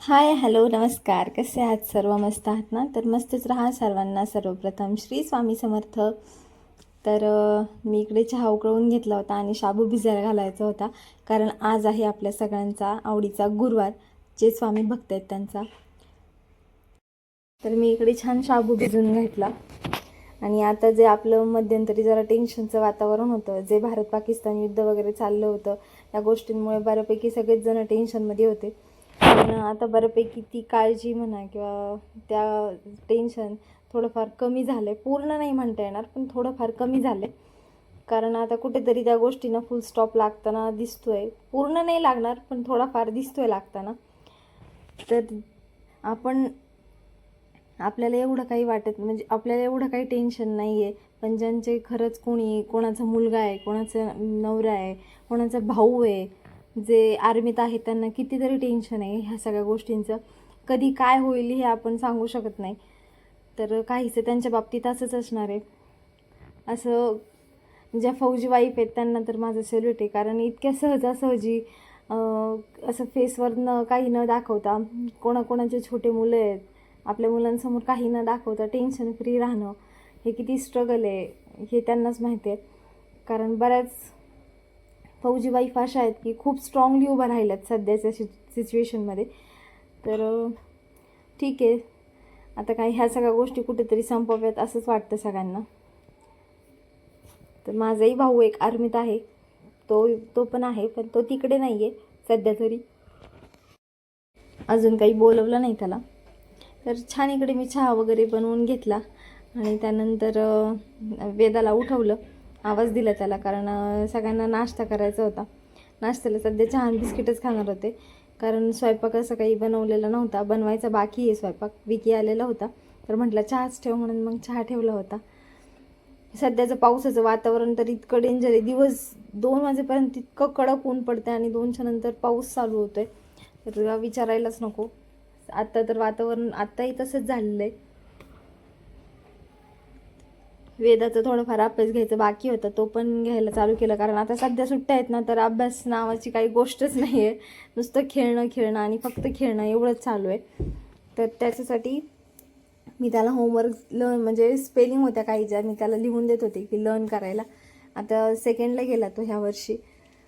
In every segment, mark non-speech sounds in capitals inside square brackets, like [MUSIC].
Hi hello नमस्कार. कसे आहात? सर्व मस्त आहात ना? तर मस्तच राहा सर्वांना. सर्वप्रथम श्री स्वामी समर्थ. तर मी इकडे चहा उकळवून घेतला होता आणि शाबू भिजायला घालायचा होता. कारण आज आहे आपल्या सगळ्यांचा आवडीचा गुरुवार. जे स्वामी भक्त आहेत त्यांचा. तर मी इकडे छान शाबू भिजून घेतला. आणि आता जे आपलं मध्यंतरी जरा टेन्शनचं वातावरण होतं जे भारत पाकिस्तान युद्ध वगैरे चाललं होतं त्या गोष्टींमुळे बऱ्यापैकी सगळेच जण टेन्शनमध्ये होते. पण आता बऱ्यापैकी ती काळजी म्हणा किंवा त्या टेन्शन थोडंफार कमी झालं आहे पूर्ण नाही म्हणता येणार पण थोडंफार कमी झालं आहे कारण आता कुठेतरी त्या गोष्टींना फुल स्टॉप लागताना दिसतोय. पूर्ण नाही लागणार पण थोडाफार दिसतोय लागताना. तर आपण आपल्याला एवढं काही वाटत म्हणजे आपल्याला एवढं काही टेन्शन नाही आहे पण ज्यांचे खरंच कोणी कोणाचा मुलगा आहे कोणाचा नवरा आहे कोणाचा भाऊ आहे जे आर्मीत आहेत त्यांना कितीतरी टेन्शन आहे ह्या सगळ्या गोष्टींचं. कधी काय होईल हे आपण सांगू शकत नाही. तर काहीचं त्यांच्या बाबतीत असंच असणार आहे. असं ज्या फौजी वाईफ आहेत त्यांना तर माझं सेल्यूट आहे. कारण इतक्या सहजासहजी असं फेसवर न काही न दाखवता कोणाकोणाचे छोटे मुलं आहेत आपल्या मुलांसमोर काही न दाखवता टेन्शन फ्री राहणं हे किती स्ट्रगल आहे हे त्यांनाच माहिती आहे. कारण बऱ्याच फौजीबाई फाशा अशा आहेत की खूप स्ट्रॉंगली उभ्या राहिल्यात सध्याच्या सि सिच्युएशनमध्ये तर ठीक आहे. आता काय ह्या सगळ्या गोष्टी कुठेतरी संपव्यात असंच वाटतं सगळ्यांना. तर माझाही भाऊ एक आर्मीत आहे. तो तो पण आहे पण तो तिकडे नाही आहे सध्या तरी. अजून काही बोलवलं नाही त्याला. तर छान इकडे मी चहा वगैरे बनवून घेतला आणि त्यानंतर वेदाला उठवलं. आवाज दिला त्याला कारण सगळ्यांना नाश्ता करायचा होता. नाश्त्याला सध्या चहा आणि बिस्किटच खाणार होते. कारण स्वयंपाक असं काही बनवलेला नव्हता. बनवायचा बाकी आहे स्वयंपाक. विकी आलेला होता. तर म्हटलं चहाच ठेव म्हणून मग चहा ठेवला होता. सध्याचं पावसाचं वातावरण तर इतकं डेंजर आहे. दिवस दोन वाजेपर्यंत इतकं कडक ऊन पडतं आणि दोनच्या नंतर पाऊस चालू होतोय. तर विचारायलाच नको. आत्ता तर वातावरण आत्ताही तसंच झालेलं आहे. वेदाचा थोडाफार अभ्यास घ्यायचा बाकी होता तो पण घ्यायला चालू केलं. कारण आता सध्या सुट्ट्या आहेत ना तर अभ्यास नावाची काही गोष्टच नाही आहे नुसतं खेळणं खेळणं आणि फक्त खेळणं एवढंच चालू आहे. तर त्याच्यासाठी मी त्याला होमवर्क लर्न म्हणजे स्पेलिंग होत्या काही ज्या मी त्याला लिहून देत होते की लर्न करायला. आता सेकंडला गेला तो ह्या वर्षी.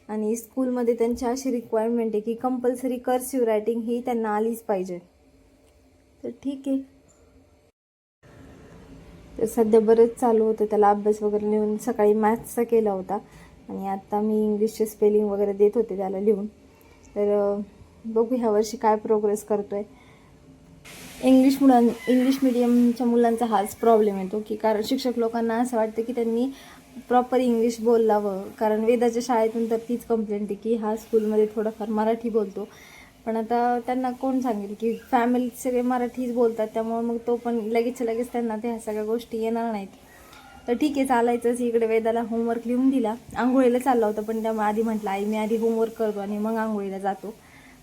आणि स्कूलमध्ये त्यांची अशी रिक्वायरमेंट आहे की कंपल्सरी कर्सिव्ह रायटिंग ही त्यांना आलीच पाहिजे. तर ठीक आहे. सध्या बरंच चालू होतं. त्याला अभ्यास वगैरे लिहून सकाळी मॅथ्सचा केला होता. आणि आत्ता मी इंग्लिशचे स्पेलिंग वगैरे देत होते त्याला लिहून. तर बघू ह्या वर्षी काय प्रोग्रेस करतो आहे इंग्लिश मुलां इंग्लिश मिडियमच्या मुलांचा हाच प्रॉब्लेम येतो की कारण शिक्षक लोकांना असं वाटतं की त्यांनी प्रॉपर इंग्लिश बोलावं. कारण वेदाच्या शाळेतून तर तीच कंप्लेंट आहे की हा स्कूलमध्ये थोडाफार मराठी बोलतो. पण आता त्यांना कोण सांगेल की फॅमिलीत सगळे मराठीच बोलतात त्यामुळे मग तो पण लगेच लगेच त्यांना त्या सगळ्या गोष्टी येणार नाहीत. तर ठीक आहे चालायचंच. इकडे वेदाला होमवर्क लिहून दिला. आंघोळीला चालला होता पण त्यामुळे आधी म्हटलं आई मी आधी होमवर्क करतो आणि मग आंघोळीला जातो.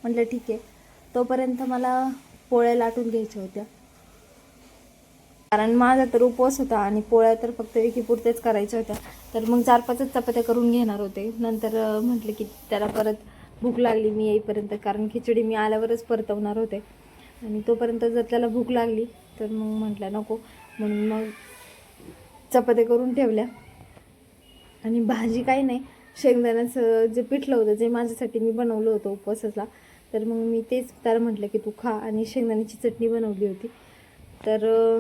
म्हटलं ठीक आहे. तोपर्यंत मला पोळ्या लाटून घ्यायच्या होत्या. कारण माझा तर उपवास होता आणि पोळ्या तर फक्त विकीपुरतेच करायच्या होत्या. तर मग चार पाचच चपात्या करून घेणार होते. नंतर म्हटलं की त्याला परत भूक लागली मी येईपर्यंत कारण खिचडी मी आल्यावरच परतवणार होते. आणि तोपर्यंत जर त्याला भूक लागली तर मग म्हटलं नको. म्हणून मग चपात्या करून ठेवल्या. आणि भाजी काही नाही. शेंगदाण्याचं जे पिठलं होतं जे माझ्यासाठी मी बनवलं होतं उपवासाला तर मग मी तेच त्याला म्हटलं की तू खा. आणि शेंगदाण्याची चटणी बनवली होती. तर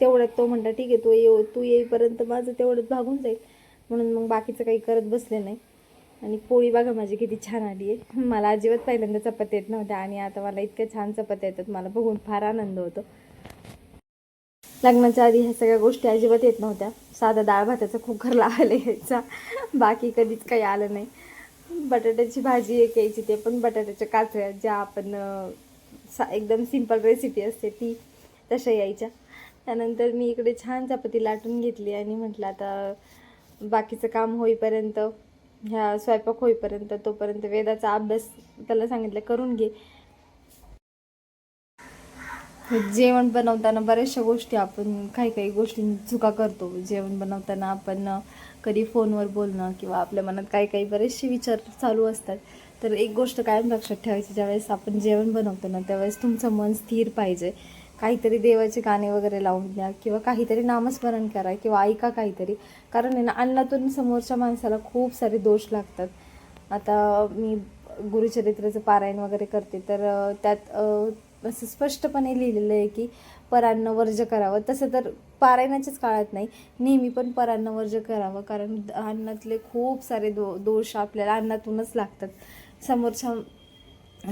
तेवढ्यात तो म्हणला ठीक आहे तू येऊ तू येईपर्यंत माझं तेवढंच भागून जाईल. म्हणून मग बाकीचं काही करत बसले नाही. आणि पोळी बघा माझी किती छान आली आहे. मला अजिबात पहिल्यांदा चपात्या येत नव्हत्या आणि आता मला इतक्या छान चपात्या येतात मला बघून फार आनंद होतो. लग्नाच्या आधी ह्या सगळ्या गोष्टी अजिबात येत नव्हत्या. साधा डाळ भाताचा कुकर लावायला यायचा. बाकी कधीच काही आलं नाही. बटाट्याची भाजी एक यायची ते पण बटाट्याच्या काचऱ्या ज्या आपण सा एकदम सिंपल रेसिपी असते ती तशा यायच्या. त्यानंतर मी इकडे छान चपाती लाटून घेतली आणि म्हटलं आता बाकीचं काम होईपर्यंत ह्या स्वयंपाक होईपर्यंत तोपर्यंत वेदाचा अभ्यास त्याला सांगितलं करून घे. जेवण बनवताना बऱ्याचशा गोष्टी आपण काही काही गोष्टी चुका करतो. जेवण बनवताना आपण कधी फोनवर बोलणं किंवा आपल्या मनात काही काही बरेचसे विचार चालू असतात. तर एक गोष्ट कायम लक्षात ठेवायची ज्यावेळेस आपण जेवण बनवतो ना त्यावेळेस तुमचं मन स्थिर पाहिजे. काहीतरी देवाचे गाणे वगैरे लावून द्या किंवा काहीतरी नामस्मरण करा किंवा ऐका काहीतरी. कारण आहे ना अन्नातून समोरच्या माणसाला खूप सारे दोष लागतात. आता मी गुरुचरित्राचं पारायण वगैरे करते तर त्यात असं स्पष्टपणे लिहिलेलं आहे की परान्न वर्ज करावं. तसं तर पारायणाच्याच काळात नाही नेहमी पण परान्न वर्ज करावं. कारण अन्नातले खूप सारे दो दोष आपल्याला अन्नातूनच लागतात. समोरच्या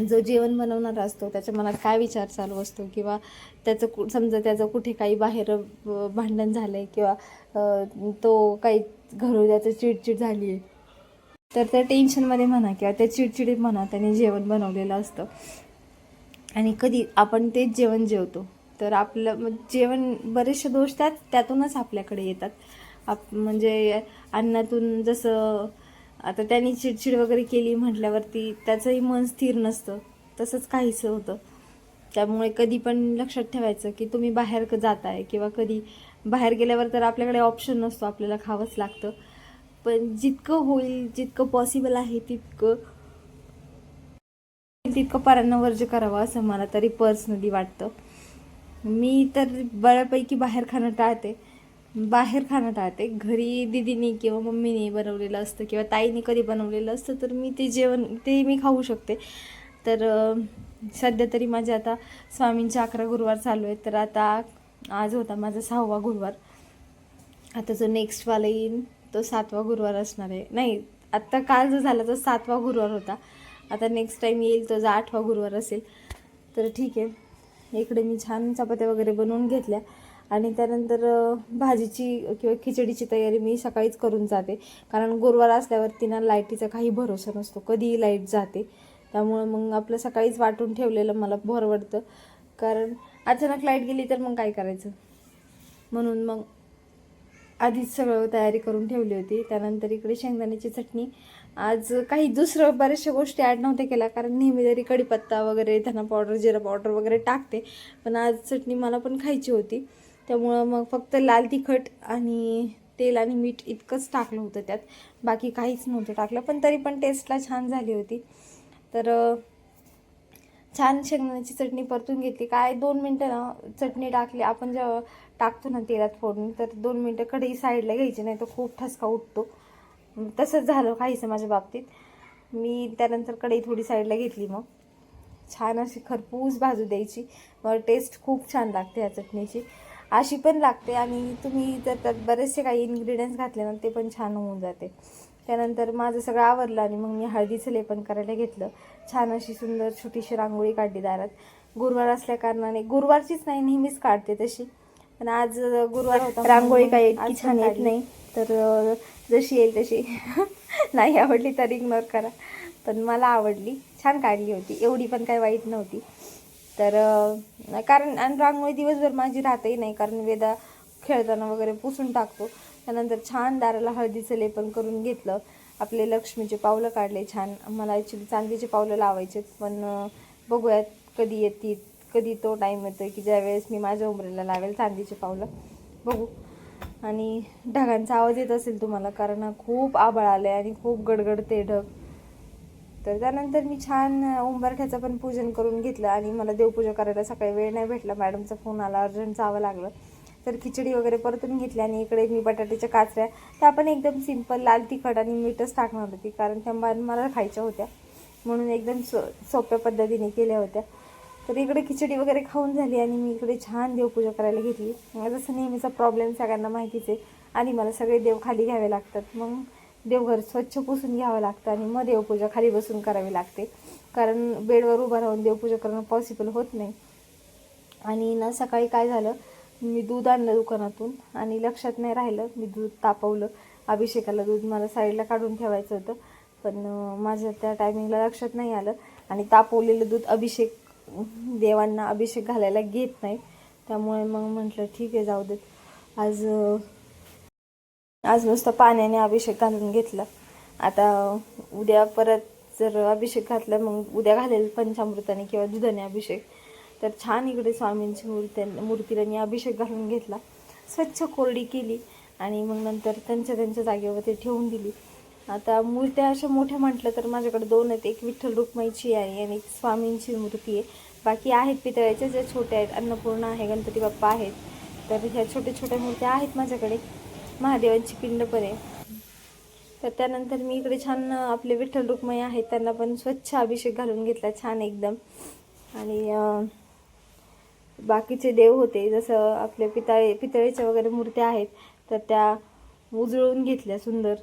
जो जेवण बनवणारा असतो त्याच्या मनात काय विचार चालू असतो किंवा त्याचं कु समजा त्याचं कुठे काही बाहेर भांडण झालं आहे किंवा तो काही घरून त्याचं चिडचिड झाली आहे तर त्या टेन्शनमध्ये म्हणा किंवा त्या चिडचिडीत म्हणा त्याने जेवण बनवलेलं असतं. आणि कधी आपण तेच जेवण जेवतो तर आपलं मग जेवण बरेचसे दोष त्यात त्यातूनच आपल्याकडे येतात. आप म्हणजे अन्नातून जसं आता त्यांनी चिडचिड वगैरे केली म्हटल्यावरती त्याचंही मन स्थिर नसतं. तसंच काहीसं होतं. त्यामुळे कधी पण लक्षात ठेवायचं की तुम्ही बाहेर क जाताय किंवा कधी बाहेर गेल्यावर तर आपल्याकडे ऑप्शन नसतो आपल्याला खावंच लागतं. पण जितकं होईल जितकं पॉसिबल आहे तितकं तितकं परांना वर्ज करावं असं मला तरी पर्सनली वाटतं. मी तर बऱ्यापैकी बाहेर खाणं टाळते. बाहेर खाणं टाळते. घरी दिदीने किंवा मम्मीने बनवलेलं असतं किंवा ताईने कधी बनवलेलं असतं तर मी ते जेवण ते मी खाऊ शकते. तर सध्या तरी माझे आता स्वामींचे अकरा गुरुवार चालू आहेत. तर आता आज होता माझा सहावा गुरुवार. आता जो नेक्स्टवाला येईन तो सातवा गुरुवार असणार आहे. नाही आत्ता काल जो झाला तो सातवा गुरुवार होता. आता नेक्स्ट टाईम येईल तो जो आठवा गुरुवार असेल. तर ठीक आहे. इकडे मी छान चपात्या वगैरे बनवून घेतल्या. आणि त्यानंतर भाजीची किंवा खिचडीची तयारी मी सकाळीच करून जाते. कारण गुरुवार असल्यावर तिना लाईटीचा काही भरोसा नसतो. कधीही लाइट जाते. त्यामुळं मग आपलं सकाळीच वाटून ठेवलेलं मला भरवडतं कारण अचानक लाइट गेली तर मग काय करायचं? म्हणून मग आधीच सगळं तयारी करून ठेवली होती. त्यानंतर इकडे शेंगदाण्याची चटणी. आज काही दुसरं बऱ्याचशा गोष्टी ॲड नव्हत्या केल्या. कारण नेहमी तरी कढीपत्ता वगैरे धना पावडर जिरा पावडर वगैरे टाकते. पण आज चटणी मला पण खायची होती. त्यामुळं मग फक्त लाल तिखट आणि तेल आणि मीठ इतकंच टाकलं होतं त्यात. बाकी काहीच नव्हतं टाकलं पण तरी पण टेस्टला छान झाली होती. तर छान शेंगदाण्याची चटणी परतून घेतली. काय दोन मिनटं ना चटणी टाकली. आपण जेव्हा टाकतो ना तेलात फोडून तर दोन मिनटं कढई साईडला घ्यायची नाही तर खूप ठसका उठतो. तसंच झालं काहीचं माझ्या बाबतीत. मी त्यानंतर कढई थोडी साईडला घेतली मग. छान अशी खरपूस भाजू द्यायची. मग टेस्ट खूप छान लागते या चटणीची. अशी पण लागते आणि तुम्ही जर त्यात बरेचसे काही इन्ग्रेडियंट्स घातले ना ते पण छान होऊन जाते. त्यानंतर माझं सगळं आवरलं आणि मग मी हळदीचं लेपन करायला घेतलं. छान अशी सुंदर छोटीशी रांगोळी काढली दारात. गुरुवार असल्या कारणाने गुरुवारचीच नाही नेहमीच काढते तशी. पण आज गुरुवार होता रांगोळी म्हणून इतकी छान येत. नाही. तर जशी येईल तशी. [LAUGHS] नाही आवडली तर इग्नोर करा. पण मला आवडली. छान काढली होती. एवढी पण काही वाईट नव्हती. तर कारण आणि रांगोळी दिवसभर माझी राहतही नाही कारण वेदा खेळताना वगैरे पुसून टाकतो. त्यानंतर छान दाराला हळदीचं लेपन करून घेतलं. आपले लक्ष्मीचे पावलं काढले छान. मला ॲक्च्युली चांदीचे पावलं लावायचे पण बघूयात कधी येतील कधी तो टाईम येतो की ज्यावेळेस मी माझ्या उमरेला लावेल चांदीचे पावलं. बघू. आणि ढगांचा आवाज येत असेल तुम्हाला कारण खूप आभळ आलं आहे आणि खूप गडगडते ढग तर त्यानंतर मी छान उंबरठ्याचं पण पूजन करून घेतलं आणि मला देवपूजा करायला सकाळी वेळ नाही भेटला. मॅडमचा फोन आला अर्जंट जावं लागलं. तर खिचडी वगैरे परतून घेतली आणि इकडे मी बटाट्याच्या काचऱ्या त्या पण एकदम सिंपल लाल तिखट आणि मीठच टाकणार होती. कारण त्या मा- मला खायच्या होत्या. म्हणून एकदम सो सोप्या पद्धतीने केल्या होत्या. तर इकडे खिचडी वगैरे खाऊन झाली आणि मी इकडे छान देवपूजा करायला घेतली. जसं नेहमीचा प्रॉब्लेम सगळ्यांना माहितीच आहे. आणि मला सगळे देव खाली घ्यावे लागतात. मग देवघर स्वच्छ पुसून घ्यावं लागतं आणि मग देवपूजा खाली बसून करावी लागते. कारण बेडवर उभं राहून देवपूजा करणं पॉसिबल होत नाही. आणि ना सकाळी काय झालं मी दूध आणलं दुकानातून आणि लक्षात नाही राहिलं मी दूध तापवलं. अभिषेकाला दूध मला साईडला काढून ठेवायचं होतं पण माझ्या त्या टायमिंगला लक्षात नाही आलं. आणि तापवलेलं दूध अभिषेक देवांना अभिषेक घालायला घेत नाही. त्यामुळे मग म्हटलं ठीक आहे जाऊ देत. आज आज नुसतं पाण्याने अभिषेक घालून घेतला. आता उद्या परत जर अभिषेक घातला मग उद्या घालेल पंचामृताने किंवा दुधाने अभिषेक. तर छान इकडे स्वामींची मूर्ती मूर्तीला मी अभिषेक घालून घेतला. स्वच्छ कोरडी केली आणि मग नंतर त्यांच्या त्यांच्या जागेवर ते ठेवून दिली. आता मूर्त्या अशा मोठ्या म्हटलं तर माझ्याकडे दोन आहेत. एक विठ्ठल रुक्माईची आहे आणि एक स्वामींची मूर्ती आहे. बाकी आहेत पितळ्याच्या ज्या छोट्या आहेत अन्नपूर्णा आहे गणपती बाप्पा आहेत. तर ह्या छोट्या छोट्या मूर्त्या आहेत माझ्याकडे. महादेवांची पिंड पण आहे. तर त्यानंतर मी इकडे छान आपले विठ्ठल रुक्मय आहेत त्यांना पण स्वच्छ अभिषेक घालून घेतला छान एकदम. आणि बाकीचे देव होते जसं आपले पितळे पितळेच्या वगैरे मूर्त्या आहेत तर त्या उजळून घेतल्या सुंदर.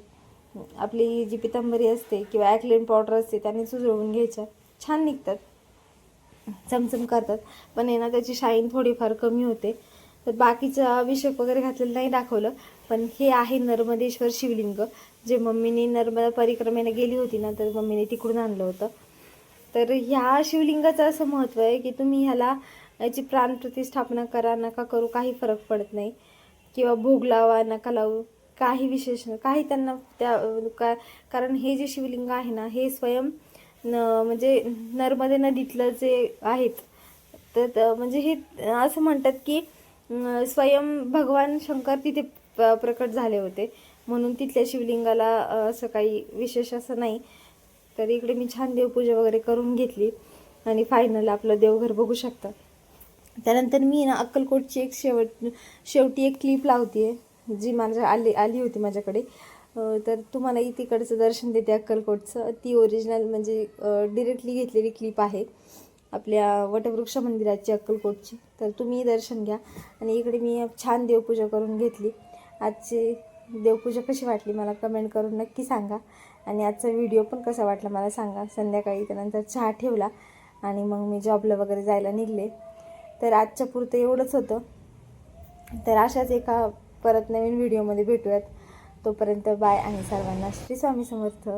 आपली जी पितांबरी असते किंवा ॲक्लेन पावडर असते त्याने उजळून घ्यायच्या. छान निघतात. चमचम करतात. पण आहे ना त्याची शाईन थोडीफार कमी होते. तर बाकीचं अभिषेक वगैरे घातलेलं नाही दाखवलं. पण हे आहे नर्मदेश्वर शिवलिंग जे मम्मीने नर्मदा परिक्रमेला गेली होती ना तर मम्मीने तिकडून आणलं होतं. तर ह्या शिवलिंगाचं असं महत्त्व आहे की तुम्ही ह्याला याची प्राणप्रतिष्ठापना करा नका करू काही फरक पडत नाही. किंवा भोग लावा नका लावू काही विशेष काही त्यांना त्या का कारण हे जे शिवलिंग आहे ना हे स्वयं न म्हणजे नर्मदे नदीतलं जे आहेत तर त- म्हणजे हे असं म्हणतात की स्वयं भगवान शंकर तिथे प- प्रकट झाले होते. म्हणून तिथल्या शिवलिंगाला असं काही विशेष असं नाही. तर इकडे मी छान देवपूजा वगैरे करून घेतली. आणि फायनल आपलं देवघर बघू शकता. त्यानंतर मी ना अक्कलकोटची एक शेवट शेवटी एक क्लिप लावते जी माझ्या आली आली होती माझ्याकडे. तर तुम्हाला तिकडचं दर्शन देते अक्कलकोटचं. ती ओरिजिनल म्हणजे डिरेक्टली घेतलेली क्लिप आहे. आपल्या वटवृक्ष मंदिराची अक्कलकोटची. तर तुम्ही दर्शन घ्या. आणि इकडे मी छान देवपूजा करून घेतली. आजची देवपूजा कशी वाटली मला कमेंट करून नक्की सांगा. आणि आजचा व्हिडिओ पण कसा वाटला मला सांगा. संध्याकाळी त्यानंतर चहा ठेवला. आणि मग मी जॉबला वगैरे जायला निघले. तर आजच्या पुरतं एवढंच होतं. तर अशाच एका परत नवीन व्हिडिओमध्ये भेटूयात. तोपर्यंत बाय आणि सर्वांना श्री स्वामी समर्थ.